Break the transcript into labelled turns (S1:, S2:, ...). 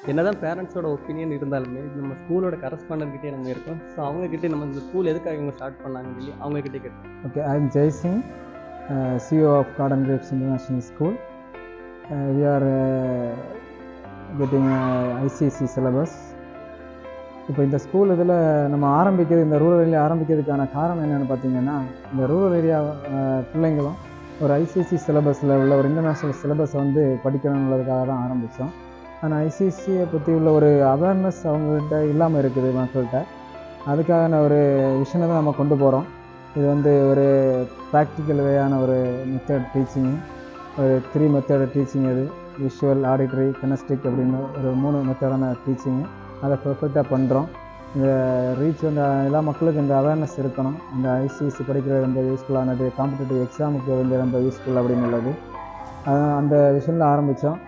S1: என்னதான் பேரண்ட்ஸோட ஒப்பீனியன் இருந்தாலுமே நம்ம ஸ்கூலோட கரஸ்பாண்டன்ட்கிட்டே நம்ம இருக்கோம். ஸோ அவங்கக்கிட்டே நம்ம இந்த ஸ்கூல் எதுக்காக இவங்க ஸ்டார்ட் பண்ணாங்கன்னு சொல்லி அவங்கக்கிட்டே கேட்டோம்
S2: okay I am Jaisingh CO of garden grapes international school we are getting ICC syllabus இப்போ இந்த ஸ்கூல் இதில் நம்ம ஆரம்பிக்கிறது இந்த ரூரல் ஏரியா ஆரம்பிக்கிறதுக்கான காரணம் என்னென்னு பார்த்தீங்கன்னா இந்த ரூரல் ஏரியா uh, பிள்ளைங்களும் ஒரு ஐசிசி சிலபஸில் உள்ள ஒரு இன்டர்நேஷ்னல் சிலபஸை வந்து படிக்கணுன்றதுக்காக தான் ஆரம்பித்தோம் ஆனால் ஐசிசியை பற்றி உள்ள ஒரு அவேர்னஸ் அவங்கள்ட்ட இல்லாமல் இருக்குது மக்கள்கிட்ட. அதுக்கான ஒரு விஷயம் தான் நம்ம கொண்டு போகிறோம் இது வந்து ஒரு ப்ராக்டிக்கல் வேயான ஒரு மெத்தட் டீச்சிங்கு ஒரு த்ரீ மெத்தட் டீச்சிங் இது. விஷுவல் ஆடிட்ரி கனஸ்டிக் அப்படின்னு ஒரு மூணு மெத்தடான டீச்சிங்கு அதை பர்ஃபெக்டாக பண்ணுறோம் இந்த ரீச் வந்து எல்லா மக்களுக்கும் இந்த அவேர்னஸ் இருக்கணும். இந்த ஐசிஎஸ்சி படிக்கிறது ரொம்ப யூஸ்ஃபுல்லானது காம்படிட்டிவ் எக்ஸாமுக்கு வந்து ரொம்ப யூஸ்ஃபுல் அப்படின்னு உள்ளது. அதான் அந்த விஷயத்தில் ஆரம்பித்தோம்